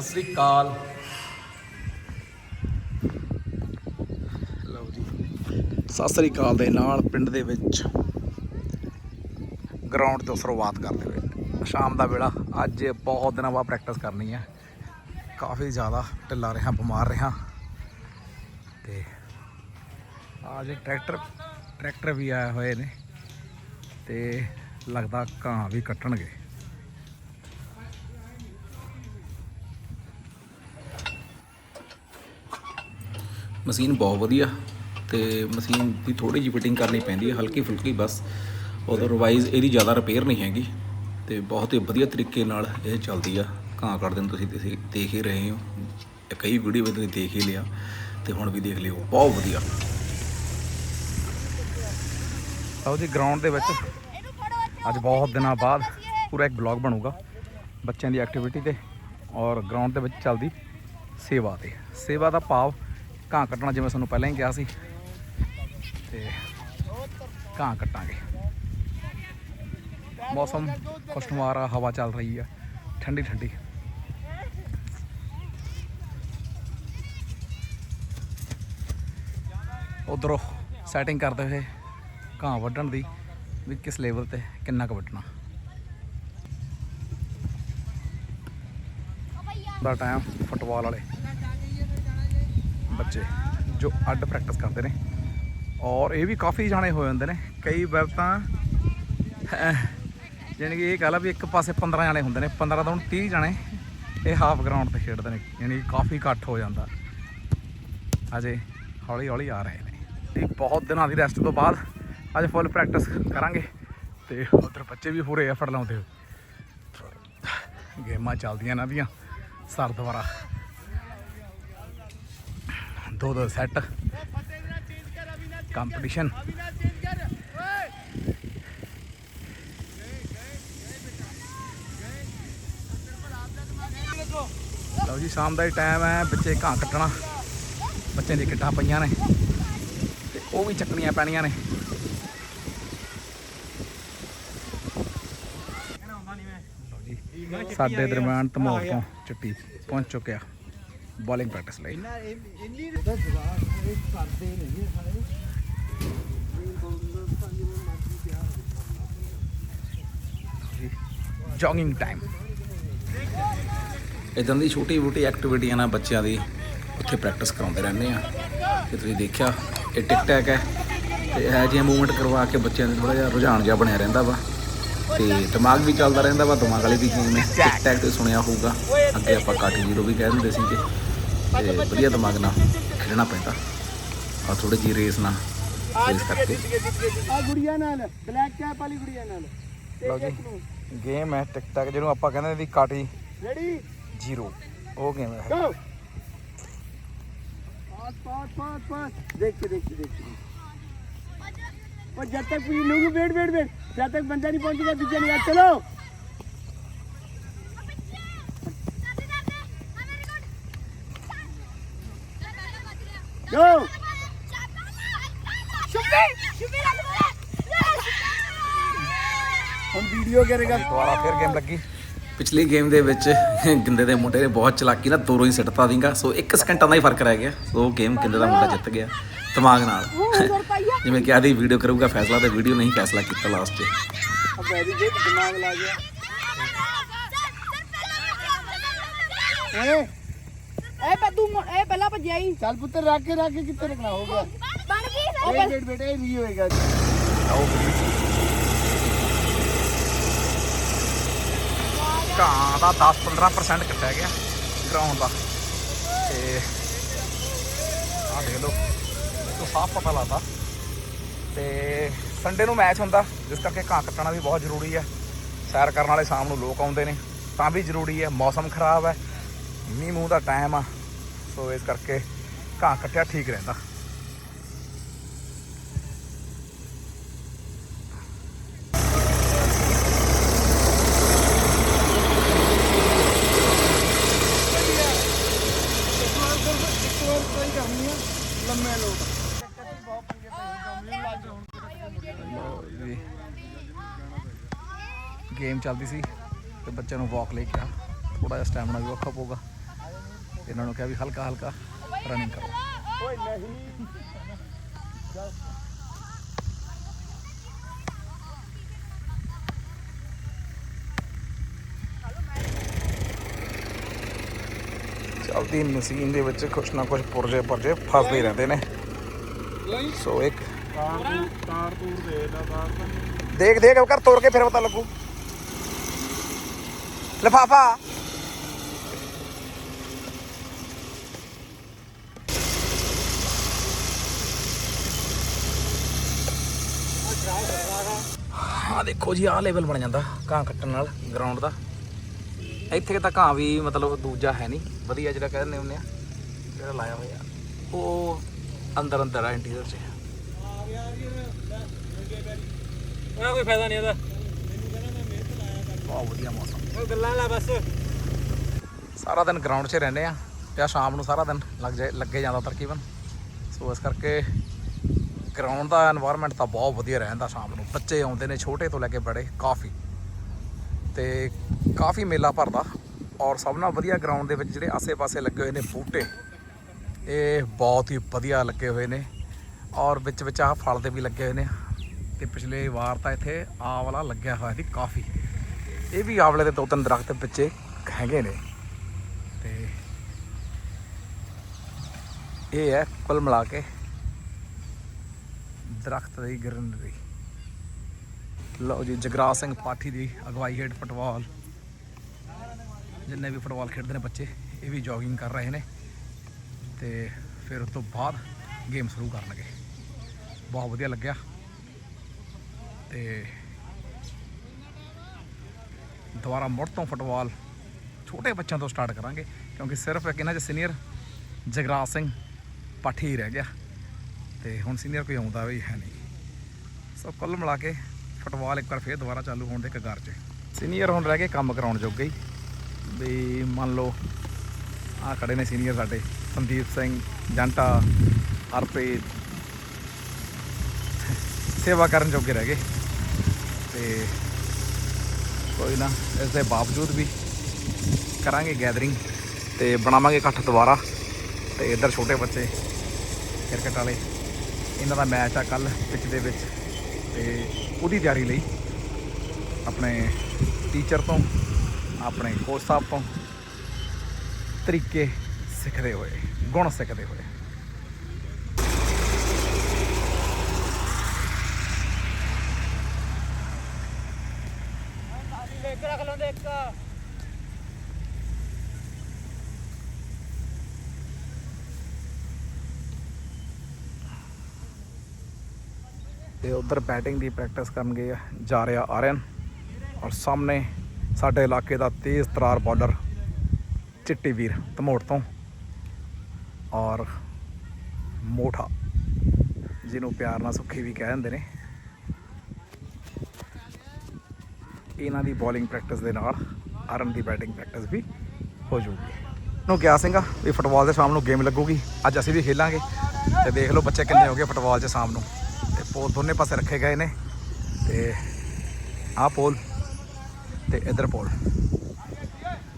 ਸਤਿ ਸ੍ਰੀ ਅਕਾਲ। ਲਓ ਜੀ। ਸਤਿ ਸ੍ਰੀ ਅਕਾਲ ਦੇ ਨਾਲ ਪਿੰਡ ਦੇ ਵਿੱਚ ਗਰਾਊਂਡ ਤੋਂ ਸ਼ੁਰੂਆਤ ਕਰਦੇ ਹੋਏ। ਸ਼ਾਮ ਦਾ ਵੇਲਾ। ਅੱਜ ਬਹੁਤ ਦਿਨਾਂ ਬਾਅਦ ਪ੍ਰੈਕਟਿਸ ਕਰਨੀ ਹੈ। ਕਾਫੀ ਜ਼ਿਆਦਾ ਢਿੱਲਾ ਰਿਹਾ, ਬਿਮਾਰ ਰਿਹਾ। ਤੇ ਅੱਜ ਟਰੈਕਟਰ ਟਰੈਕਟਰ ਵੀ ਆਏ ਹੋਏ ਨੇ। ਤੇ ਲੱਗਦਾ ਘਾਹ ਵੀ ਕੱਟਣਗੇ। ਮਸ਼ੀਨ ਬਹੁਤ ਵਧੀਆ ਤੇ ਮਸ਼ੀਨ ਦੀ ਥੋੜੀ ਜਿਹੀ ਫਿਟਿੰਗ ਕਰਨੀ ਪੈਂਦੀ ਹੈ, ਹਲਕੀ ਫੁਲਕੀ ਬਸ। ਅਦਰਵਾਈਜ਼ ਇਹਦੀ ਜ਼ਿਆਦਾ ਰਿਪੇਅਰ ਨਹੀਂ ਹੈਗੀ ਤੇ ਬਹੁਤ ਹੀ ਵਧੀਆ ਤਰੀਕੇ ਨਾਲ ਇਹ ਚੱਲਦੀ ਆ। ਘਾਂ ਕੱਢਦੇ ਨੂੰ ਤੁਸੀਂ ਤੁਸੀਂ ਦੇਖ ਹੀ ਰਹੇ ਹੋ। ਕਈ ਵੀਡੀਓ ਵਿੱਚ ਤੁਸੀਂ ਦੇਖ ਹੀ ਲਿਆ ਤੇ ਹੁਣ ਵੀ ਦੇਖ ਲਿਓ, ਬਹੁਤ ਵਧੀਆ। ਆਓ ਜੀ ਗਰਾਊਂਡ ਦੇ ਵਿੱਚ। ਅੱਜ ਬਹੁਤ ਦਿਨਾਂ ਬਾਅਦ ਪੂਰਾ ਇੱਕ ਬਲੌਗ ਬਣੂਗਾ ਬੱਚਿਆਂ ਦੀ ਐਕਟੀਵਿਟੀ ਤੇ ਔਰ ਗਰਾਊਂਡ ਦੇ ਵਿੱਚ ਚੱਲਦੀ ਸੇਵਾ ਤੇ। ਸੇਵਾ ਦਾ ਭਾਵ ਘਾਹ ਕੱਟਣਾ ਜਿਵੇਂ ਤੁਹਾਨੂੰ ਪਹਿਲਾਂ ਹੀ ਕਿਹਾ ਸੀ। ਤੇ ਘਾਹ ਕੱਟਾਂਗੇ। ਮੌਸਮ ਖੁਸ਼ਨੁਮਾਰ ਆ, ਹਵਾ ਚੱਲ ਰਹੀ ਆ, ਠੰਡੀ ਠੰਡੀ। ਉਧਰੋਂ ਸੈਟਿੰਗ ਕਰਦੇ ਹੋਏ ਘਾਹ ਵੱਢਣ ਦੀ ਵੀ ਕਿਸ ਲੈਵਲ ਤੇ ਕਿੰਨਾ ਕੁ ਵੱਢਣਾ। ਦਾ ਟਾਈਮ ਫੁੱਟਬਾਲ ਵਾਲੇ। ਬੱਚੇ ਜੋ ਅੱਡ ਪ੍ਰੈਕਟਿਸ ਕਰਦੇ ਨੇ। ਔਰ ਇਹ ਵੀ ਕਾਫੀ ਜਾਣੇ ਹੋ ਜਾਂਦੇ ਨੇ। ਕਈ ਵਾਰ ਤਾਂ ਅਹ, ਯਾਨੀ ਕਿ ਇਹ ਗੱਲ ਆ ਵੀ ਇੱਕ ਪਾਸੇ 15 ਜਾਣੇ ਹੁੰਦੇ ਨੇ 15 ਤੋਂ 30 ਜਾਣੇ ਇਹ ਹਾਫ ਗਰਾਊਂਡ ਤੇ ਖੇਡਦੇ ਨੇ ਯਾਨੀ ਕਿ ਕਾਫੀ ਇਕੱਠ ਹੋ ਜਾਂਦਾ। ਅਜੇ ਹੌਲੀ ਹੌਲੀ ਆ ਰਹੇ ਨੇ। ਤੇ ਬਹੁਤ ਦਿਨਾਂ ਦੀ ਰੈਸਟ ਤੋਂ ਬਾਅਦ ਅੱਜ ਫੁੱਲ ਪ੍ਰੈਕਟਿਸ ਕਰਾਂਗੇ ਤੇ ਉਧਰ ਬੱਚੇ ਵੀ ਪੂਰੇ ਐਫਰਟ ਲਾਉਂਦੇ ਹੋਏ। ਗੇਮਾਂ ਚੱਲਦੀਆਂ ਇਹਨਾਂ ਦੀਆਂ। ਸਰ ਦੁਆਰਾ ਦੋ ਦੋ ਸੈੱਟ। ਕੰਪੀਟੀਸ਼ਨ। ਲਓ ਜੀ, ਸ਼ਾਮ ਦਾ ਹੀ ਟਾਈਮ ਹੈ, ਬੱਚੇ ਘਾਂ ਕੱਟਣਾ। ਬੱਚਿਆਂ ਦੀ ਕਿੱਟਾਂ ਪਈਆਂ ਨੇ। ਤੇ ਉਹ ਵੀ ਚੱਕਣੀਆਂ ਪੈਣੀਆਂ ਨੇ। ਸਾਡੇ ਦਰਮਿਆਨ ਧਮੋਰ ਤੋਂ ਚਿੱਟੀ ਪਹੁੰਚ ਚੁੱਕਿਆ। ਬੋਲਿੰਗ ਪ੍ਰੈਕਟਿਸ ਲਈ। ਜੋਗਿੰਗ ਟਾਈਮ ਇਦਾਂ ਦੀ ਛੋਟੀ ਛੋਟੀ ਐਕਟੀਵਿਟੀਆਂ ਨਾਲ ਬੱਚਿਆਂ ਦੀ ਉੱਥੇ ਪ੍ਰੈਕਟਿਸ ਕਰਾਉਂਦੇ ਰਹਿੰਦੇ ਆ। ਤੇ ਤੁਸੀਂ ਦੇਖਿਆ ਇਹ ਟਿਕ ਟੈਕ ਹੈ। ਤੇ ਇਹ ਜਿਹੇ ਮੂਵਮੈਂਟ ਕਰਵਾ ਕੇ ਬੱਚਿਆਂ ਦੇ ਥੋੜਾ ਜਿਹਾ ਰੁਝਾਨ ਜਿਹਾ ਬਣਿਆ ਰਹਿੰਦਾ ਵਾ। ਤੇ ਦਿਮਾਗ ਵੀ ਚੱਲਦਾ ਰਹਿੰਦਾ ਵਾ ਦਿਮਾਗ ਵਾਲੀ ਵੀ ਗੇਮ ਹੈ ਟਿਕ ਟੈਕ ਤੇ ਸੁਣਿਆ ਹੋਊਗਾ। ਅੱਗੇ ਆਪਾਂ ਕੱਟ ਜ਼ੀਰੋ ਵੀ ਕਹਿ ਦਿੰਦੇ ਸੀਗੇ। ਤੇ ਵਧੀਆ ਦਿਮਾਗ ਨਾਲ ਖੇਡਣਾ ਪੈਂਦਾ ਆ ਥੋੜੀ ਜਿਹੀ ਰੇਸ ਨਾਲ ਰੇਸ ਕਰਕੇ ਆ ਗੁੜੀਆ ਨਾਲ ਬਲੈਕ ਕੈਪ ਵਾਲੀ ਗੁੜੀਆ ਨਾਲ ਲਓ ਜੀ ਗੇਮ ਹੈ ਟਿਕ ਟੈਕ ਜਿਹਨੂੰ ਆਪਾਂ ਕਹਿੰਦੇ ਦੀ ਕਾਟੀ ਰੈਡੀ ਜ਼ੀਰੋ ਉਹ ਗੇਮ ਹੈ ਗੋ ਪਾਸ ਪਾਸ ਪਾਸ ਪਾਸ ਦੇਖ ਕੇ ਦੇਖ ਕੇ ਦੇਖ ਕੇ और जब तक पूरी लोग वेट वेट वेट जब तक बंदा नहीं पहुंचेगा पीछे नहीं आ चलो ਪਿਛਲੀ ਗੇਮ ਦੇ ਵਿੱਚ ਗਿੰਦੇ ਦੇ ਮੁੰਡੇ ਨੇ ਬਹੁਤ ਚਲਾਕੀ ਨਾਲ ਦੋਰੋਂ ਹੀ ਸਿੱਟਤਾ ਦਿੰਗਾ ਸੋ 1 ਸਕਿੰਟਾਂ ਦਾ ਹੀ ਫ਼ਰਕ ਰਹਿ ਗਿਆ ਸੋ ਉਹ ਗੇਮ ਗਿੰਦੇ ਦਾ ਮੁੰਡਾ ਜਿੱਤ ਗਿਆ ਦਿਮਾਗ ਨਾਲ ਜਿਵੇਂ ਕਿ ਆਦੀ ਵੀਡੀਓ ਕਰੂਗਾ ਫੈਸਲਾ ਤੇ ਵੀਡੀਓ ਨਹੀਂ ਫੈਸਲਾ ਕੀਤਾ ਲਾਸਟ 'ਚ ਵੈਰੀ ਦਿਮਾਗ ਲਾ ਗਿਆ ਏ ਇਹ ਬੱਦੂ ਇਹ ਪਹਿਲਾਂ ਭੱਜਿਆ ਹੀ। ਚੱਲ ਪੁੱਤਰ ਰੱਖ ਕੇ ਰੱਖ ਕੇ ਕਿੱਥੇ ਰੱਖਣਾ ਹੋ ਬਣ ਗਈ ਸਰ ਵੇਟ ਵੇਟ ਇਹ ਵੀ ਹੋਏਗਾ। ਆਓ ਘਾਹ ਦਾ 10-15% ਕੱਟਿਆ ਗਿਆ ਗਰਾਊਂਡ ਦਾ। ਤੇ ਆ ਦੇਖ ਲਓ ਤੋਂ ਸਾਫ਼ ਪਤਾ ਲੱਗਦਾ। ਤੇ ਸੰਡੇ ਨੂੰ ਮੈਚ ਹੁੰਦਾ ਜਿਸ ਕਰਕੇ ਘਾਹ ਕੱਟਣਾ ਵੀ ਬਹੁਤ ਜ਼ਰੂਰੀ ਹੈ। ਸੈਰ ਕਰਨ ਵਾਲੇ ਸ਼ਾਮ ਨੂੰ ਲੋਕ ਆਉਂਦੇ ਨੇ ਤਾਂ ਵੀ ਜ਼ਰੂਰੀ ਹੈ। ਮੌਸਮ ਖਰਾਬ ਹੈ। ਮੀਂਹ ਮੂੰਹ ਦਾ ਟਾਈਮ ਆ। ਸੋ ਇਸ ਕਰਕੇ ਘਾਹ ਕੱਟਿਆ, ਠੀਕ ਰਹਿੰਦਾ। ਗੇਮ ਚੱਲਦੀ ਸੀ ਤੇ ਬੱਚਿਆਂ ਨੂੰ ਵਾਕ ਲੈ ਕੇ ਆ। ਥੋੜਾ ਜਿਹਾ ਸਟੈਮਿਨਾ ਵੀ ਔਖਾ ਪਊਗਾ। ਇਹਨਾਂ ਨੂੰ ਕਿਹਾ ਵੀ ਹਲਕਾ ਹਲਕਾ ਰਨਿੰਗ ਕਰੋ ਓਏ ਨਹੀਂ ਚਲਦੀ ਮਸ਼ੀਨ ਦੇ ਵਿੱਚ ਕੁਛ ਨਾ ਕੁਛ ਪੁਰਜੇ ਪੁਰਜੇ ਫਸਦੇ ਹੀ ਰਹਿੰਦੇ ਨੇ ਸੋ ਇੱਕ ਤਾਰ ਤੂਰ ਦੇ ਦਾ ਤਾਰ ਦੇਖ ਦੇਖ ਕਰ ਤੋੜ ਕੇ ਫਿਰ ਪਤਾ ਲੱਗੂ ਲਫਾਫਾ ਹਾਂ ਦੇਖੋ ਜੀ ਆਹ ਲੈਵਲ ਬਣ ਜਾਂਦਾ ਘਾਹ ਕੱਟਣ ਨਾਲ ਗਰਾਊਂਡ ਦਾ। ਇੱਥੇ ਤਾਂ ਘਾਹ ਵੀ ਮਤਲਬ ਦੂਜਾ ਹੈ ਨਹੀਂ। ਵਧੀਆ ਜਿਹੜਾ ਕਹਿੰਦੇ ਹੁੰਦੇ ਆ ਜਿਹੜਾ ਲਾਇਆ ਹੋਇਆ। ਉਹ ਅੰਦਰ ਅੰਦਰ ਆ ਇੰਟੀਰੀਅਰ 'ਚ। ਉਹਨਾਂ ਕੋਈ ਫਾਇਦਾ ਨਹੀਂ ਇਹਦਾ। ਬਹੁਤ ਵਧੀਆ ਮੌਸਮ। ਉਹ ਗੱਲਾਂ ਲਾ ਬਸ। ਸਾਰਾ ਦਿਨ ਗਰਾਊਂਡ 'ਚ ਰਹਿੰਦੇ ਆ। ਤੇ ਆ ਸ਼ਾਮ ਨੂੰ ਸਾਰਾ ਦਿਨ ਲੱਗ ਜਾਏ ਲੱਗੇ ਜਾਂਦਾ ਤਕਰੀਬਨ। ਸੋ ਇਸ ਕਰਕੇ ਗਰਾਊਂਡ ਦਾ এনवायरमेंट ਤਾਂ ਬਹੁਤ ਵਧੀਆ ਰਹਿੰਦਾ ਸ਼ਾਮ ਨੂੰ। ਬੱਚੇ ਆਉਂਦੇ ਨੇ, ਛੋਟੇ ਤੋਂ ਲੈ ਕੇ ਬੜੇ, ਕਾਫੀ। ਤੇ ਕਾਫੀ ਮੇਲਾ ਭਰਦਾ। ਔਰ ਸਭ ਨਾਲ ਵਧੀਆ ਗਰਾਊਂਡ ਦੇ ਵਿੱਚ ਜਿਹੜੇ ਆਸੇ-ਪਾਸੇ ਲੱਗੇ ਹੋਏ ਨੇ ਬੂਟੇ, ਇਹ ਬਹੁਤ ਹੀ ਵਧੀਆ ਲੱਗੇ ਹੋਏ ਨੇ। ਔਰ ਵਿੱਚ ਵਿੱਚ ਆਹ ਫਲ ਦੇ ਵੀ ਲੱਗੇ ਹੋਏ ਨੇ। ਤੇ ਪਿਛਲੇ ਵਾਰ ਤਾਂ ਇੱਥੇ ਆਵਲਾ ਲੱਗਿਆ ਹੋਇਆ ਸੀ ਕਾਫੀ। ਇਹ ਵੀ ਆਵਲੇ ਦੇ ਦੋ ਤਿੰਨ ਦਰਖਤ ਪਿੱਛੇ ਹੈਗੇ ਨੇ। ਤੇ ਇਹ ਹੈ ਕੁੱਲ ਮਿਲਾ ਕੇ ਦਰਖਤ ਦੀ ਗ੍ਰੀਨਰੀ ਲਓ ਜੀ, ਜਗਰਾਜ ਸਿੰਘ ਪਾਠੀ ਦੀ ਅਗਵਾਈ ਹੇਠ ਫੁੱਟਬਾਲ। ਜਿੰਨੇ ਵੀ ਫੁੱਟਬਾਲ ਖੇਡਦੇ ਨੇ ਬੱਚੇ, ਇਹ ਵੀ ਜੋਗਿੰਗ ਕਰ ਰਹੇ ਨੇ। ਤੇ ਫਿਰ ਉਸ ਤੋਂ ਬਾਅਦ ਗੇਮ ਸ਼ੁਰੂ ਕਰਨਗੇ। ਬਹੁਤ ਵਧੀਆ ਲੱਗਿਆ। ਤੇ ਦੁਬਾਰਾ ਮੁੜ ਤੋਂ ਫੁੱਟਬਾਲ ਛੋਟੇ ਬੱਚਿਆਂ ਤੋਂ ਸਟਾਰਟ ਕਰਾਂਗੇ, ਕਿਉਂਕਿ ਸਿਰਫ ਇੱਕ ਇਹਨਾਂ 'ਚ ਸੀਨੀਅਰ ਜਗਰਾਜ ਸਿੰਘ ਪਾਠੀ ਹੀ ਰਹਿ ਗਿਆ। ਤੇ ਹੁਣ ਸੀਨੀਅਰ ਕੋਈ ਆਉਂਦਾ ਵੀ ਹੈ ਨਹੀਂ। ਸੋ ਕੁੱਲ ਮਿਲਾ ਕੇ ਫੁੱਟਬਾਲ ਇੱਕ ਵਾਰ ਫੇਰ ਦੁਬਾਰਾ ਚਾਲੂ ਹੋਣ ਦੇ ਕਗਾਰ 'ਚ। ਸੀਨੀਅਰ ਹੁਣ ਰਹਿ ਗਏ ਕੰਮ ਕਰਾਉਣ ਜੋਗੇ ਹੀ। ਵੀ ਮੰਨ ਲਓ ਆ ਖੜੇ ਨੇ ਸੀਨੀਅਰ ਸਾਡੇ, ਸੰਦੀਪ ਸਿੰਘ, ਜੰਟਾ, ਹਰਪ੍ਰੀਤ। ਸੇਵਾ ਕਰਨ ਜੋਗੇ ਰਹਿ ਗਏ। ਤੇ ਕੋਈ ਨਾ, ਇਸ ਦੇ ਬਾਵਜੂਦ ਵੀ ਕਰਾਂਗੇ ਗੈਦਰਿੰਗ ਤੇ ਬਣਾਵਾਂਗੇ ਇਕੱਠ ਦੁਬਾਰਾ। ਤੇ ਇੱਧਰ ਛੋਟੇ ਬੱਚੇ, ਕ੍ਰਿਕਟ ਵਾਲੇ। ਇਹਨਾਂ ਦਾ ਮੈਚ ਆ ਕੱਲ ਪਿੱਚ ਦੇ ਵਿੱਚ ਤੇ ਉਹਦੀ ਤਿਆਰੀ ਲਈ ਆਪਣੇ ਟੀਚਰ ਤੋਂ, ਆਪਣੇ ਕੋਚ ਸਾਹਿਬ ਤੋਂ ਤਰੀਕੇ ਸਿੱਖਦੇ ਹੋਏ, ਗੁਣ ਸਿੱਖਦੇ ਹੋਏ। ਇੱਕ ਰੱਖ ਲੈਂਦੇ ਇੱਕ। ਤੇ ਉਧਰ ਬੈਟਿੰਗ ਦੀ ਪ੍ਰੈਕਟਿਸ ਕਰਨ ਗਏ ਜਾ ਰਿਹਾ ਆਰਿਅਨ ਔਰ ਸਾਹਮਣੇ ਸਾਡੇ ਇਲਾਕੇ ਦਾ ਤੇਜ਼ ਤਰਾਰ ਬਾਲਰ ਚਿੱਟੀ ਵੀਰ ਧਮੋੜ ਤੋਂ। ਔਰ ਮੋਠਾ, ਜਿਹਨੂੰ ਪਿਆਰ ਨਾਲ ਸੁੱਖੀ ਵੀ ਕਹਿ ਦਿੰਦੇ ਨੇ। ਇਹਨਾਂ ਦੀ ਬੋਲਿੰਗ ਪ੍ਰੈਕਟਿਸ ਦੇ ਨਾਲ ਆਰਨ ਦੀ ਬੈਟਿੰਗ ਪ੍ਰੈਕਟਿਸ ਵੀ ਹੋ ਜਾਊਗੀ ਨੂੰ ਕਿਹਾ ਸੀਗਾ ਵੀ ਫੁੱਟਬਾਲ ਦੇ ਸ਼ਾਮ ਨੂੰ ਗੇਮ ਲੱਗੂਗੀ। ਅੱਜ ਅਸੀਂ ਵੀ ਖੇਲਾਂਗੇ ਤੇ ਦੇਖ ਲਓ ਬੱਚੇ ਕਿੰਨੇ ਹੋ ਗਏ ਫੁੱਟਬਾਲ 'ਚ ਸ਼ਾਮ ਨੂੰ। ਪੋਲ ਦੋਨੇ ਪਾਸੇ ਰੱਖੇ ਗਏ ਨੇ ਤੇ ਆਹ ਪੋਲ ਤੇ ਇਧਰ ਪੋਲ।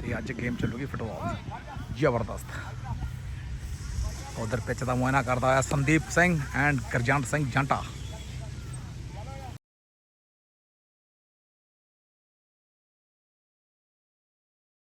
ਤੇ ਅੱਜ ਗੇਮ ਚੱਲੂਗੀ ਫੁੱਟਬਾਲ ਦੀ। ਜ਼ਬਰਦਸਤ। ਉਧਰ ਪਿੱਚ ਦਾ ਮੁਆਇਨਾ ਕਰਦਾ ਹੋਇਆ ਸੰਦੀਪ ਸਿੰਘ ਐਂਡ ਗਰਜੰਟ ਸਿੰਘ ਜੰਟਾ।